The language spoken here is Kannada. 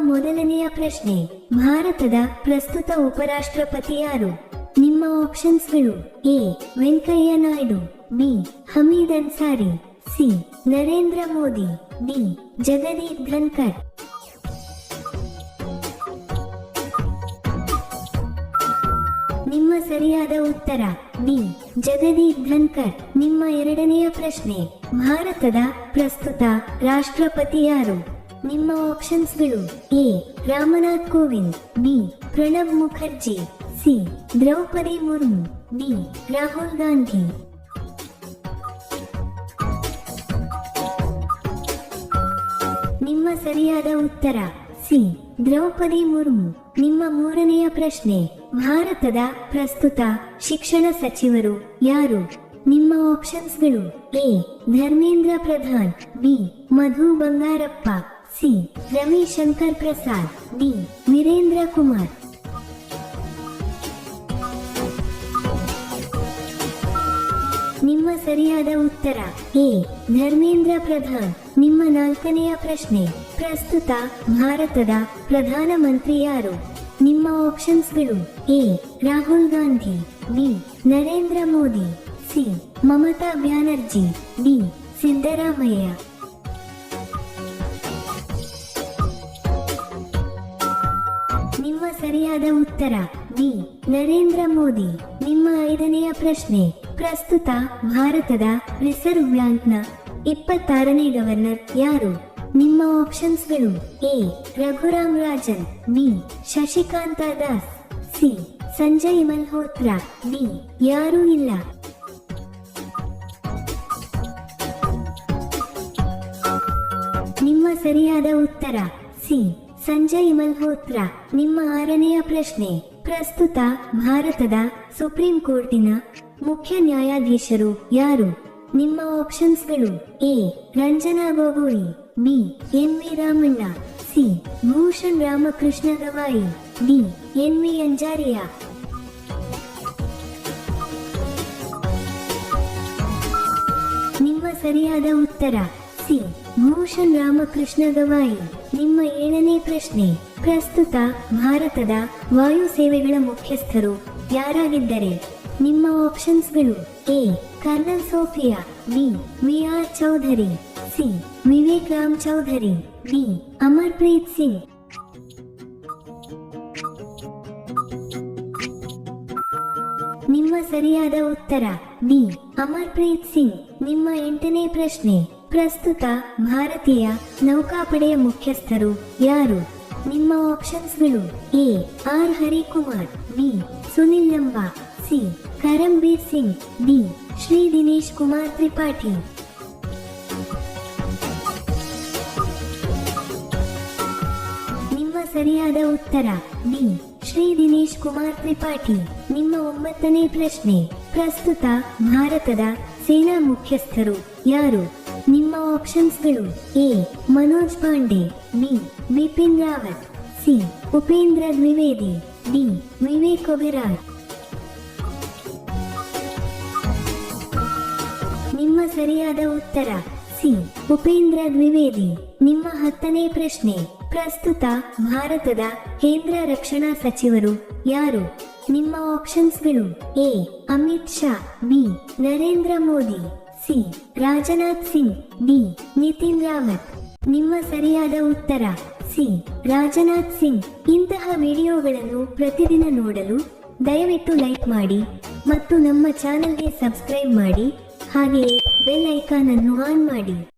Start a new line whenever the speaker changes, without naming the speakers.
ಮೊದಲನೆಯ ಪ್ರಶ್ನೆ, ಭಾರತದ ಪ್ರಸ್ತುತ ಉಪರಾಷ್ಟ್ರಪತಿ ಯಾರು ನಿಮ್ಮ ಆಪ್ಷನ್ಸ್ಗಳು A, Venkaiah Naidu, B, Hamid Ansari, C, Narendra Modi, D, Jagdeep Dhankhar. ನಿಮ್ಮ ಸರಿಯಾದ ಉತ್ತರ, ಬಿ, ಜಗದೀಪ್ ಧನ್ಕರ್. ನಿಮ್ಮ ಎರಡನೆಯ ಪ್ರಶ್ನೆ, ಭಾರತದ ಪ್ರಸ್ತುತ ರಾಷ್ಟ್ರಪತಿ ಯಾರು ನಿಮ್ಮ ಆಪ್ಷನ್ಸ್ಗಳು A, Ramnath Kovind, B, Pranab Mukherjee, C, Droupadi Murmu, D, Rahul Gandhi. ನಿಮ್ಮ ಸರಿಯಾದ ಉತ್ತರ, ಸಿ, ದ್ರೌಪದಿ ಮುರ್ಮು. ನಿಮ್ಮ ಮೂರನೆಯ ಪ್ರಶ್ನೆ, ಭಾರತದ ಪ್ರಸ್ತುತ ಶಿಕ್ಷಣ ಸಚಿವರು ಯಾರು? ನಿಮ್ಮ ಆಪ್ಷನ್ಸ್ಗಳು A, Dharmendra Pradhan, B, Madhu Bangarappa. C. Ravishankar Prasad. D. Virendra Kumar. ನಿಮ್ಮ ಸರಿಯಾದ ಉತ್ತರ. ಎ. ಧರ್ಮೇಂದ್ರ ಪ್ರಧಾನ್. ನಿಮ್ಮ ನಾಲ್ಕನೆಯ ಪ್ರಶ್ನೆ. ಪ್ರಸ್ತುತ ಭಾರತದ ಪ್ರಧಾನಮಂತ್ರಿ ಯಾರು? ನಿಮ್ಮ ಆಪ್ಷನ್ಸ್ಗಳು. A. Rahul Gandhi. B. Narendra Modi. C. Mamata Banerjee. D. Siddaramaiah. ಸರಿಯಾದ ಉತ್ತರ. ಬಿ ನರೇಂದ್ರ ಮೋದಿ. ನಿಮ್ಮ ಐದನೆಯ ಪ್ರಶ್ನೆ. ಪ್ರಸ್ತುತ ಭಾರತದ ರಿಸರ್ವ್ ಬ್ಯಾಂಕ್ನ ಇಪ್ಪತ್ತಾರನೇ ಗವರ್ನರ್ ಯಾರು? ನಿಮ್ಮ ಆಪ್ಷನ್ಸ್ಗಳು A. Raghuram Rajan, B. Shashikanta Das, C. Sanjay Malhotra, D. ಯಾರೂ ಇಲ್ಲ. ನಿಮ್ಮ ಸರಿಯಾದ ಉತ್ತರ. ಸಿ. ಸಂಜಯ್ ಮಲ್ಹೋತ್ರಾ, ನಿಮ್ಮ ಆರನೆಯ ಪ್ರಶ್ನೆ. ಪ್ರಸ್ತುತ ಭಾರತದ ಸುಪ್ರೀಂ ಕೋರ್ಟಿನ ಮುಖ್ಯ ನ್ಯಾಯಾಧೀಶರು ಯಾರು? ನಿಮ್ಮ ಆಪ್ಷನ್ಸ್ಗಳು A. Ranjana Gogoi, B. N. V. Ramana, C. Bhushan Ramakrishna Gavai, D. N. V. Anjaria. ನಿಮ್ಮ ಸರಿಯಾದ ಉತ್ತರ, ಸಿ. ಭೂಷಣ್ ರಾಮಕೃಷ್ಣ ಗವಾಯಿ ನಿಮ್ಮ ಏಳನೇ ಪ್ರಶ್ನೆ. ಪ್ರಸ್ತುತ ಭಾರತದ ವಾಯು ಸೇವೆಗಳ ಮುಖ್ಯಸ್ಥರು ಯಾರಾಗಿದ್ದರೆ? ನಿಮ್ಮ ಆಪ್ಷನ್ಸ್ಗಳು A. Colonel Sofiya, B. V. R. Chaudhari, C. Vivek Ram Chaudhari, D. Amarpreet Singh. ನಿಮ್ಮ ಸರಿಯಾದ ಉತ್ತರ, ಬಿ. ಅಮರ್ಪ್ರೀತ್ ಸಿಂಗ್. ನಿಮ್ಮ ಎಂಟನೇ ಪ್ರಶ್ನೆ. ಪ್ರಸ್ತುತ ಭಾರತೀಯ ನೌಕಾಪಡೆಯ ಮುಖ್ಯಸ್ಥರು ಯಾರು? ನಿಮ್ಮ ಆಪ್ಷನ್ಸ್ಗಳು A, R. Harikumar, B, Sunil Lanba C, Karambir Singh, D, Shri Dinesh Kumar Tripathi. ನಿಮ್ಮ ಸರಿಯಾದ ಉತ್ತರ ಡಿ ಶ್ರೀ ದಿನೇಶ್ ಕುಮಾರ್ ತ್ರಿಪಾಠಿ. ನಿಮ್ಮ ಒಂಬತ್ತನೇ ಪ್ರಶ್ನೆ, ಪ್ರಸ್ತುತ ಭಾರತದ ಸೇನಾ ಮುಖ್ಯಸ್ಥರು ಯಾರು? ಆಪ್ಷನ್ಸ್ಗಳು A, Manoj Pande, B Bipin Rawat, C, Upendra Dwivedi, D, Vivek Oberoi ನಿಮ್ಮ ಸರಿಯಾದ ಉತ್ತರ, ಸಿ, ಉಪೇಂದ್ರ ದ್ವಿವೇದಿ. ನಿಮ್ಮ ಹತ್ತನೇ ಪ್ರಶ್ನೆ, ಪ್ರಸ್ತುತ ಭಾರತದ ಕೇಂದ್ರ ರಕ್ಷಣಾ ಸಚಿವರು ಯಾರು? ನಿಮ್ಮ ಆಪ್ಷನ್ಸ್ಗಳು A, Amit Shah, B, Narendra Modi. C. Rajnath Singh. D. Nitin Rawat ನಿಮ್ಮ ಸರಿಯಾದ ಉತ್ತರ. ಸಿ. ರಾಜನಾಥ್ ಸಿಂಗ್. ಇಂತಹ ವಿಡಿಯೋಗಳನ್ನು ಪ್ರತಿದಿನ ನೋಡಲು ದಯವಿಟ್ಟು ಲೈಕ್ ಮಾಡಿ ಮತ್ತು ನಮ್ಮ ಚಾನಲ್ಗೆ ಸಬ್ಸ್ಕ್ರೈಬ್ ಮಾಡಿ. ಹಾಗೆಯೇ ಬೆಲ್ ಐಕಾನ್ ಅನ್ನು ಆನ್ ಮಾಡಿ.